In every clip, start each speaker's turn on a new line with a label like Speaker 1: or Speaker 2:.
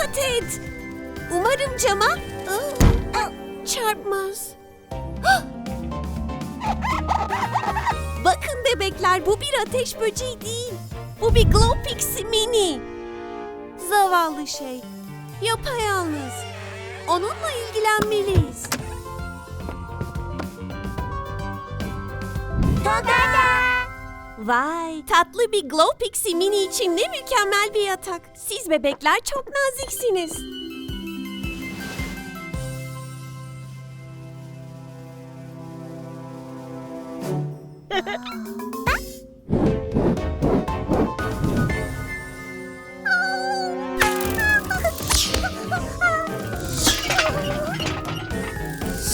Speaker 1: Dikkat et. Umarım cama aa, çarpmaz. Bakın bebekler bu bir ateş böceği değil. Bu bir Glow Pixie Mini. Zavallı şey. Yapayalnız. Onunla ilgilenmeliyiz. Vay tatlı bir Glow Pixie Mini için ne mükemmel bir yatak. Siz bebekler çok naziksiniz.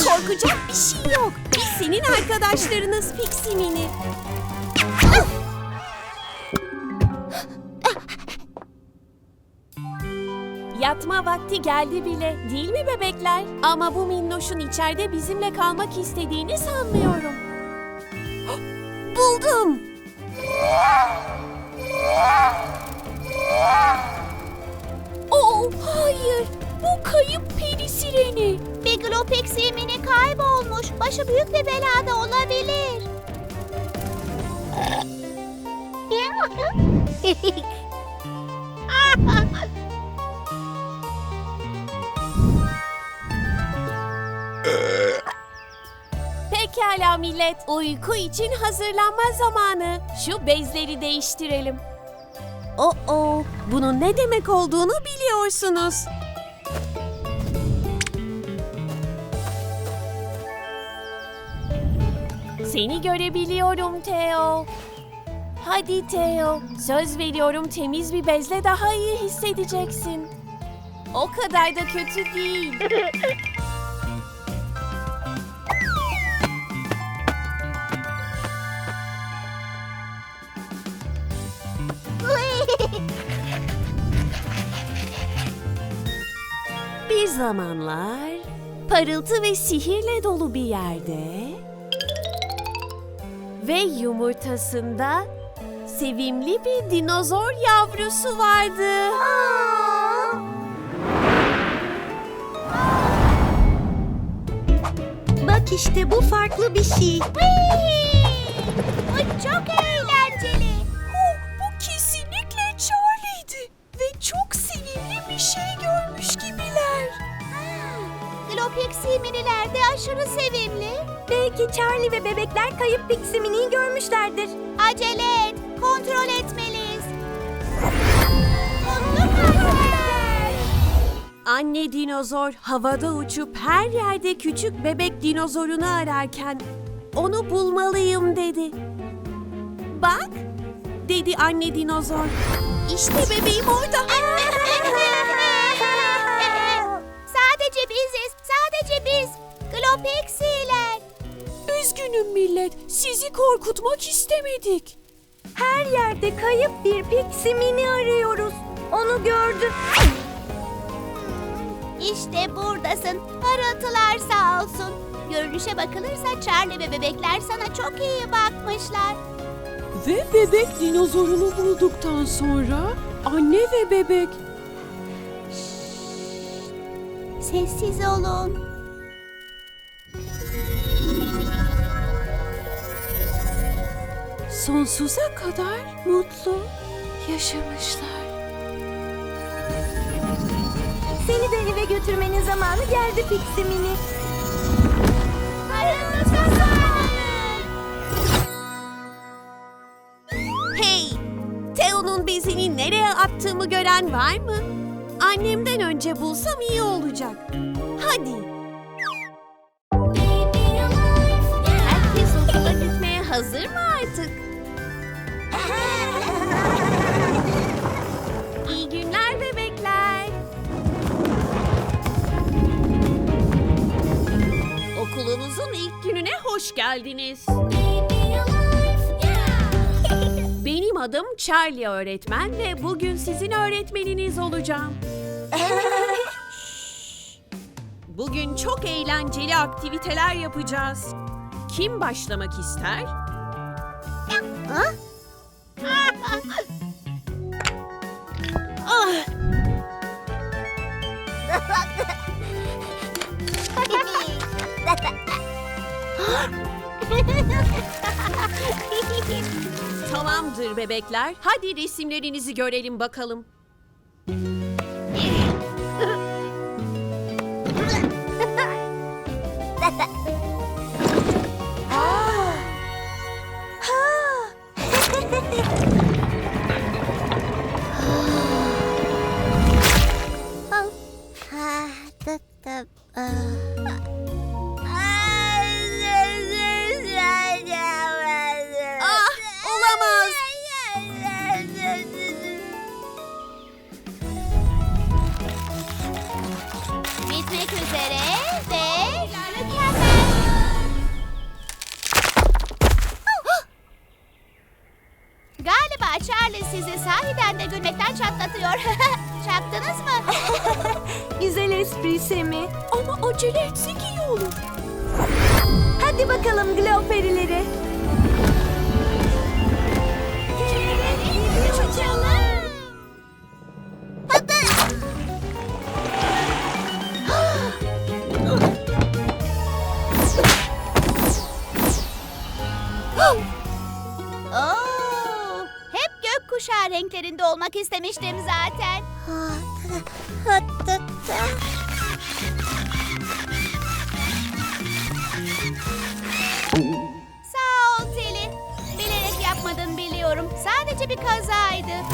Speaker 1: Korkacak bir şey yok. Biz senin arkadaşlarınız Pixie Mini. Vakti geldi bile değil mi bebekler? Ama bu minnoşun içeride bizimle kalmak istediğini sanmıyorum. Buldum. Oh hayır bu kayıp peri sireni.
Speaker 2: Glopix yemini kaybolmuş. Başı büyük bir belada olabilir.
Speaker 1: Pekala millet, uyku için hazırlanma zamanı. Şu bezleri değiştirelim. Oh oh, bunun ne demek olduğunu biliyorsunuz. Seni görebiliyorum Theo. Hadi Theo, söz veriyorum temiz bir bezle daha iyi hissedeceksin. O kadar da kötü değil. zamanlar parıltı ve sihirle dolu bir yerde ve yumurtasında sevimli bir dinozor yavrusu vardı.
Speaker 2: Bak işte bu farklı bir şey. Bu çok eğlenceli. Glopix yeminiler de aşırı sevimli.
Speaker 1: Belki Charlie ve bebekler kayıp Pixie görmüşlerdir.
Speaker 2: Acele et. Kontrol etmeliyiz. Mutlu kalpler.
Speaker 1: Anne dinozor havada uçup her yerde küçük bebek dinozorunu ararken onu bulmalıyım dedi. Bak, dedi anne dinozor. İşte bebeğim orada.
Speaker 2: Glopixiler.
Speaker 1: Üzgünüm millet, sizi korkutmak istemedik.
Speaker 3: Her yerde kayıp bir Pixie Mini arıyoruz. Onu gördüm.
Speaker 2: İşte buradasın. Parıltılar sağ olsun. Görünüşe bakılırsa Charlie ve bebekler sana çok iyi bakmışlar.
Speaker 1: Ve bebek dinozorunu bulduktan sonra anne ve bebek
Speaker 2: Sessiz olun.
Speaker 1: Sonsuza kadar mutlu yaşamışlar.
Speaker 3: Seni de eve götürmenin zamanı geldi Pixie Mini.
Speaker 1: Hey! Theo'nun bezini nereye attığımı gören var mı? Annemden önce bulsam iyi olacak. Hadi. Herkes okula gitmeye hazır mı artık? İyi günler bebekler. Okulunuzun ilk gününe hoş geldiniz. Benim adım Charlie öğretmen ve bugün sizin öğretmeniniz olacağım. Bugün çok eğlenceli aktiviteler yapacağız. Kim başlamak ister? Tamamdır bebekler. Hadi resimlerinizi görelim bakalım.
Speaker 2: Çatlatıyor. Çaktınız mı?
Speaker 3: Güzel espri Semi.
Speaker 1: Ama acele etsek iyi olur.
Speaker 3: Hadi bakalım Glow perileri.
Speaker 2: Gökkuşağı renklerinde olmak istemiştim zaten. Sağ ol Teli. Bilerek yapmadın biliyorum. Sadece bir kazaydı.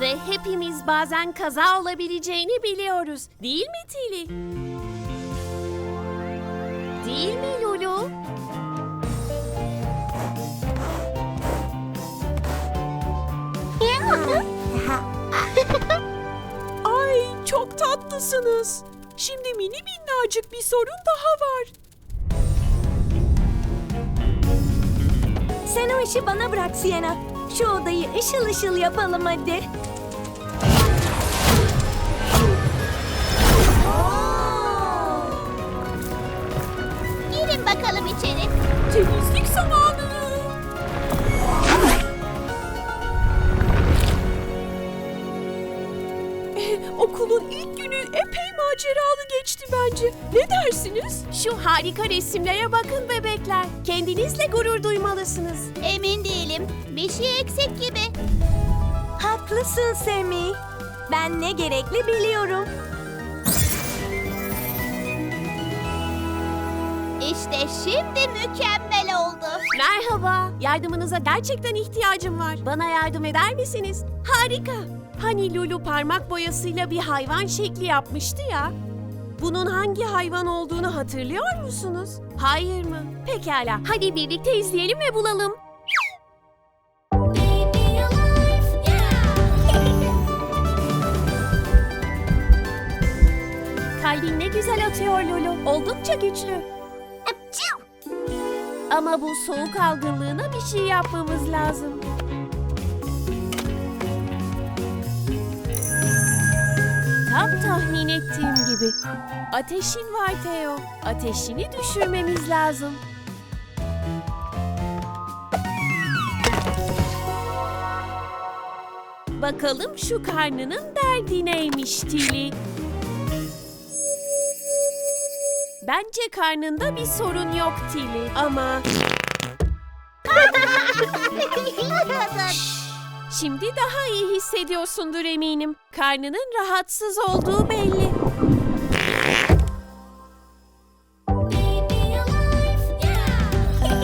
Speaker 1: Ve hepimiz bazen kaza olabileceğini biliyoruz. Değil mi Tili? Değil mi çok tatlısınız. Şimdi mini minnacık bir sorun daha var.
Speaker 3: Sen o işi bana bırak Sienna. Şu odayı ışıl ışıl yapalım hadi.
Speaker 2: Girin bakalım içeri.
Speaker 1: Temizlik zamanı. Okulun ilk günü epey maceralı geçti bence. Ne dersiniz? Şu harika resimlere bakın bebekler. Kendinizle gurur duymalısınız.
Speaker 2: Emin değilim. Bir şey eksik gibi.
Speaker 3: Haklısın Semi. Ben ne gerekli biliyorum.
Speaker 2: İşte şimdi mükemmel oldu.
Speaker 1: Merhaba. Yardımınıza gerçekten ihtiyacım var. Bana yardım eder misiniz? Harika. Hani Lulu parmak boyasıyla bir hayvan şekli yapmıştı ya. Bunun hangi hayvan olduğunu hatırlıyor musunuz? Hayır mı? Pekala. Hadi birlikte izleyelim ve bulalım. Kalbin ne güzel atıyor Lulu. Oldukça güçlü. Ama bu soğuk algınlığına bir şey yapmamız lazım. Tam tahmin ettiğim gibi. Ateşin var Theo. Ateşini düşürmemiz lazım. Bakalım şu karnının derdi neymiş Tili. Bence karnında bir sorun yok Tili ama şimdi daha iyi hissediyorsundur eminim. Karnının rahatsız olduğu belli.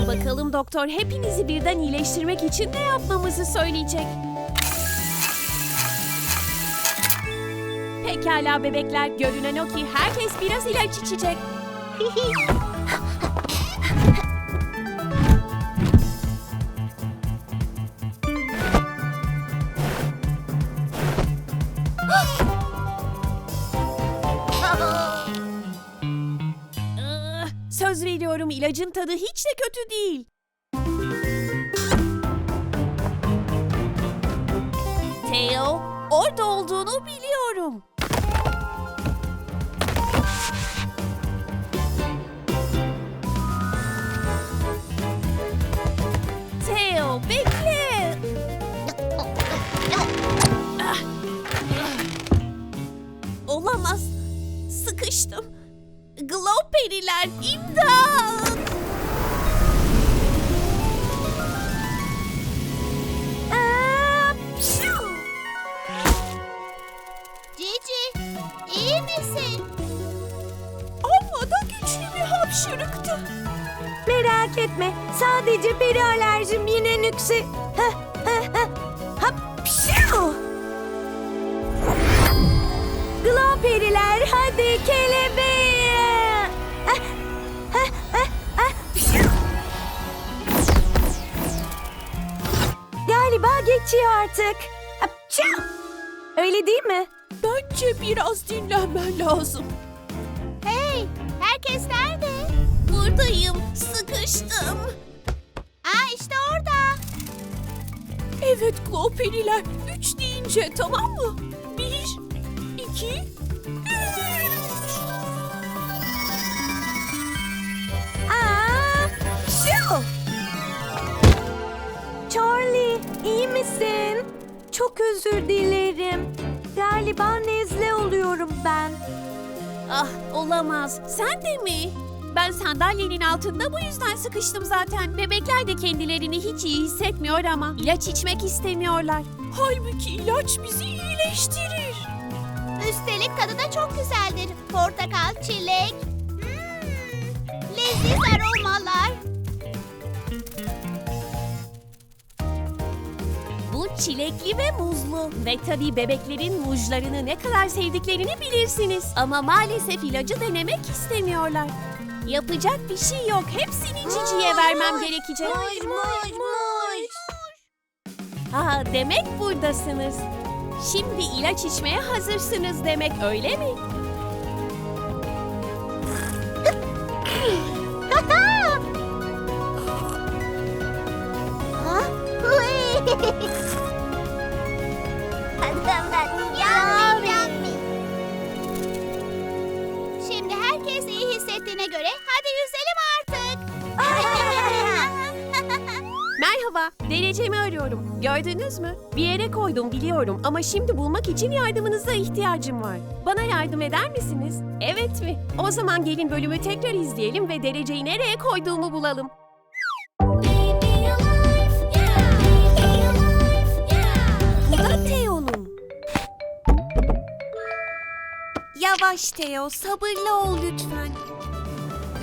Speaker 1: Bakalım doktor hepinizi birden iyileştirmek için ne yapmamızı söyleyecek. Pekala bebekler, görünen o ki herkes biraz ilaç içecek. Söz veriyorum ilacın tadı hiç de kötü değil. Theo, orada olduğunu biliyorum. Theo, bekle. Ah. Olamaz. Sıkıştım. Glow periler imdat!
Speaker 3: Aa, pşu!
Speaker 2: Cici iyi misin?
Speaker 1: Amma da güçlü bir hapşırıktı.
Speaker 3: Merak etme. Sadece peri alerjim yine nüksi. Hah, hah, hah. Hap, pşu! Glow periler hadi ke geçiyor artık. Hapşu! Öyle değil mi?
Speaker 1: Bence biraz dinlenmen lazım.
Speaker 2: Hey, herkes nerede?
Speaker 1: Buradayım, sıkıştım.
Speaker 2: Aa işte orada.
Speaker 1: Evet Gloperiler, üç deyince tamam mı? Bir, iki, üç.
Speaker 3: Aa, şu. Charlie, iyi misin? Çok özür dilerim. Galiba nezle oluyorum ben.
Speaker 1: Ah olamaz. Sen de mi? Ben sandalyenin altında bu yüzden sıkıştım zaten. Bebekler de kendilerini hiç iyi hissetmiyor ama ilaç içmek istemiyorlar. Halbuki ilaç bizi iyileştirir.
Speaker 2: Üstelik tadı da çok güzeldir. Portakal, çilek. Hmm, leziz aromalar.
Speaker 1: Çilekli ve muzlu. Ve tabii bebeklerin muzlarını ne kadar sevdiklerini bilirsiniz. Ama maalesef ilacı denemek istemiyorlar. Yapacak bir şey yok. Hepsini ciciye vermem gerekecek.
Speaker 2: Muş, muş, muş.
Speaker 1: Ha demek buradasınız. Şimdi ilaç içmeye hazırsınız demek öyle mi?
Speaker 2: Ha?
Speaker 1: Gördünüz mü? Bir yere koydum biliyorum ama şimdi bulmak için yardımınıza ihtiyacım var. Bana yardım eder misiniz? Evet mi? O zaman gelin bölümü tekrar izleyelim ve dereceyi nereye koyduğumu bulalım. Bu da Teo'nun. Yavaş Teo, sabırlı ol lütfen.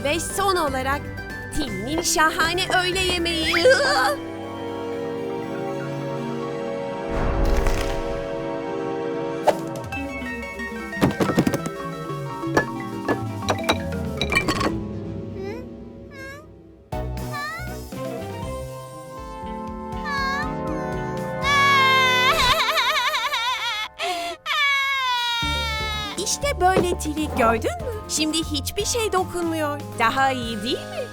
Speaker 1: Ve son olarak Tim'in şahane öğle yemeği. gördün mü? Şimdi hiçbir şey dokunmuyor. Daha iyi değil mi?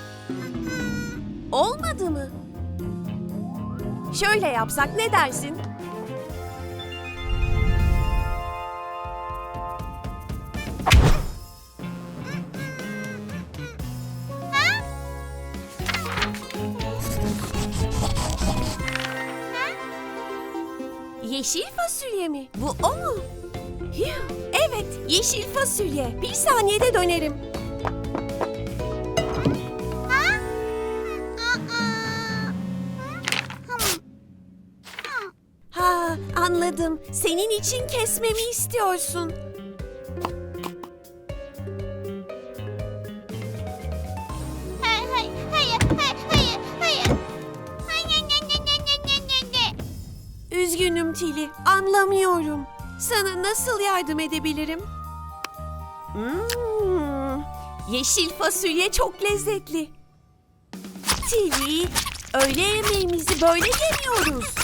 Speaker 1: Olmadı mı? Şöyle yapsak ne dersin? Yeşil fasulye mi? Bu o mu? Yuh, Evet, yeşil fasulye. Bir saniyede dönerim. Ha, anladım. Senin için kesmemi istiyorsun.
Speaker 2: Hayır, hayır, hayır, hayır, hayır. Hayır.
Speaker 1: Üzgünüm Tili, anlamıyorum. Sana nasıl yardım edebilirim? Hmm, yeşil fasulye çok lezzetli. Tili, öğle yemeğimizi böyle yemiyoruz.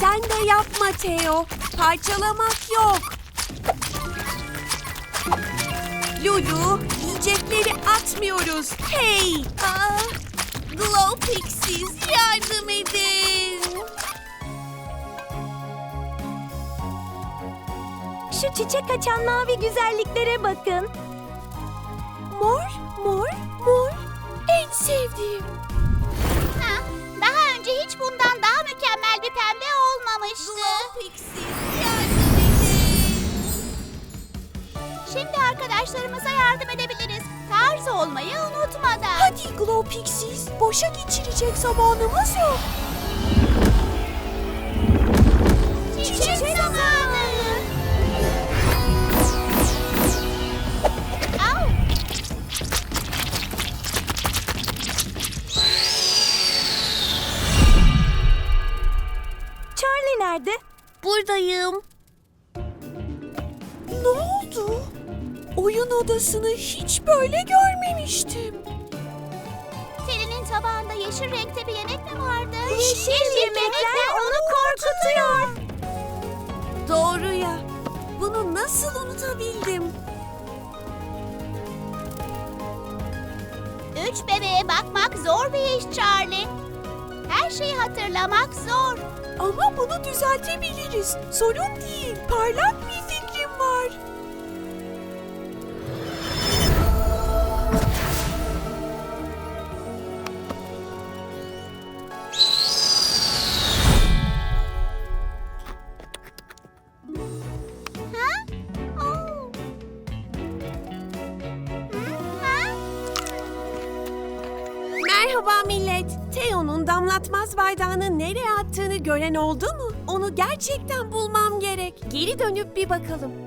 Speaker 1: Sen de yapma Teo, parçalamak yok. Lulu, yiyecekleri atmıyoruz. Hey! Aa, Glow Pixies yardım edin.
Speaker 3: Şu çiçek açan mavi güzelliklere bakın.
Speaker 1: Mor, mor, mor. En sevdiğim.
Speaker 2: Ha, daha önce hiç bundan daha mükemmel bir pembe olmamıştı.
Speaker 1: Pixies yardım edin.
Speaker 2: Şimdi arkadaşlarımıza yardım edebiliriz. Tarz olmayı unutmadan.
Speaker 1: Hadi Glow Pixies, boşa geçirecek zamanımız yok.
Speaker 2: Çiçek, zamanı.
Speaker 3: Nerede?
Speaker 1: Buradayım. Ne oldu? Oyun odasını hiç böyle görmemiştim.
Speaker 2: Selin'in tabağında yeşil renkte bir yemek mi vardı?
Speaker 3: Yeşil yemekler onu korkutuyor.
Speaker 1: Doğru ya. Bunu nasıl unutabildim?
Speaker 2: Üç bebeğe bakmak zor bir iş Charlie. Her şeyi hatırlamak zor.
Speaker 1: Ama bunu düzeltebiliriz. Sorun değil. Parlak bir fikrim var. Merhaba millet. Teo'nun damlatmaz bardağını nereye gören oldu mu? Onu gerçekten bulmam gerek. Geri dönüp bir bakalım.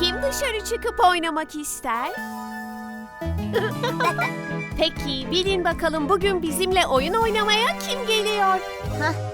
Speaker 1: Kim dışarı çıkıp oynamak ister? Peki bilin bakalım bugün bizimle oyun oynamaya kim geliyor? Pixiler.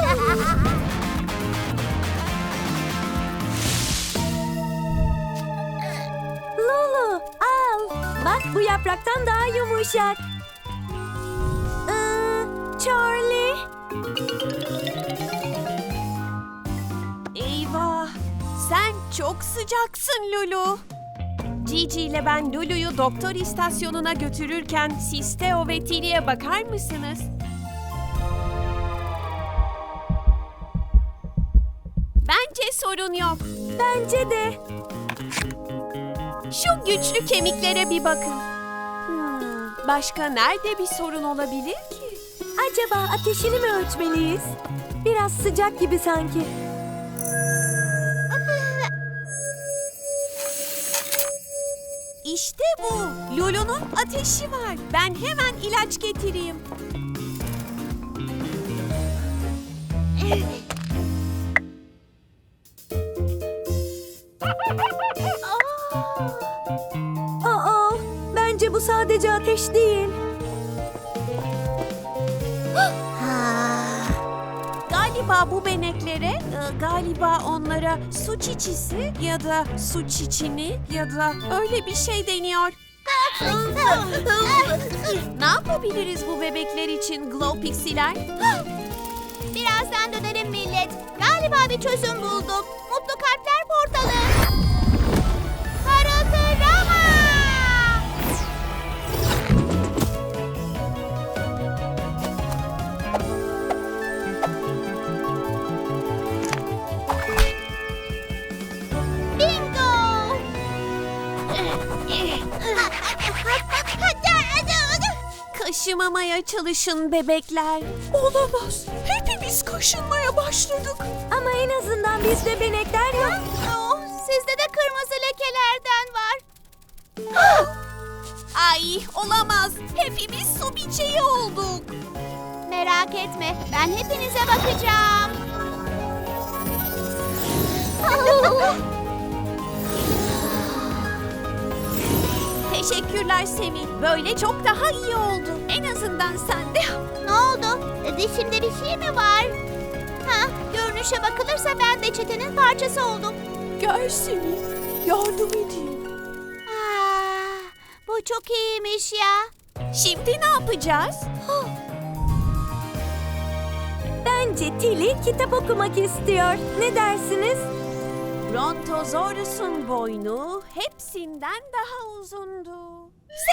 Speaker 3: bu yapraktan daha yumuşak. Ee, Charlie.
Speaker 1: Eyvah! Sen çok sıcaksın Lulu. Gigi ile ben Lulu'yu doktor istasyonuna götürürken siz ve Tili'ye bakar mısınız? Bence sorun yok.
Speaker 3: Bence de.
Speaker 1: Şu güçlü kemiklere bir bakın. Hmm, başka nerede bir sorun olabilir ki?
Speaker 3: Acaba ateşini mi ölçmeliyiz? Biraz sıcak gibi sanki.
Speaker 1: İşte bu. Lulu'nun ateşi var. Ben hemen ilaç getireyim. Galiba bu beneklere, e, galiba onlara su çiçisi ya da su çiçini ya da öyle bir şey deniyor. Ne yapabiliriz bu bebekler için Glow Pixiler?
Speaker 2: Birazdan dönerim millet. Galiba bir çözüm buldum.
Speaker 1: Kaşımamaya çalışın bebekler. Olamaz. Hepimiz kaşınmaya başladık.
Speaker 3: Ama en azından bizde benekler yok.
Speaker 2: Oh, sizde de kırmızı lekelerden var.
Speaker 1: Ay olamaz. Hepimiz su biçeği olduk.
Speaker 2: Merak etme, ben hepinize bakacağım.
Speaker 1: Teşekkürler Semih. Böyle çok daha iyi oldu. En azından sen de.
Speaker 2: ne oldu? Dişimde bir şey mi var? Ha, görünüşe bakılırsa ben de çetenin parçası oldum.
Speaker 1: Gel Semih. Yardım edeyim.
Speaker 2: Aa, bu çok iyiymiş ya.
Speaker 1: Şimdi ne yapacağız?
Speaker 3: Bence Tilly kitap okumak istiyor. Ne dersiniz?
Speaker 1: Brontosaurus'un boynu hepsinden daha uzundu.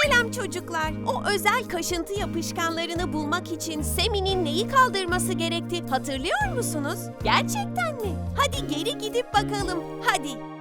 Speaker 1: Selam çocuklar. O özel kaşıntı yapışkanlarını bulmak için Semi'nin neyi kaldırması gerekti hatırlıyor musunuz? Gerçekten mi? Hadi geri gidip bakalım. Hadi.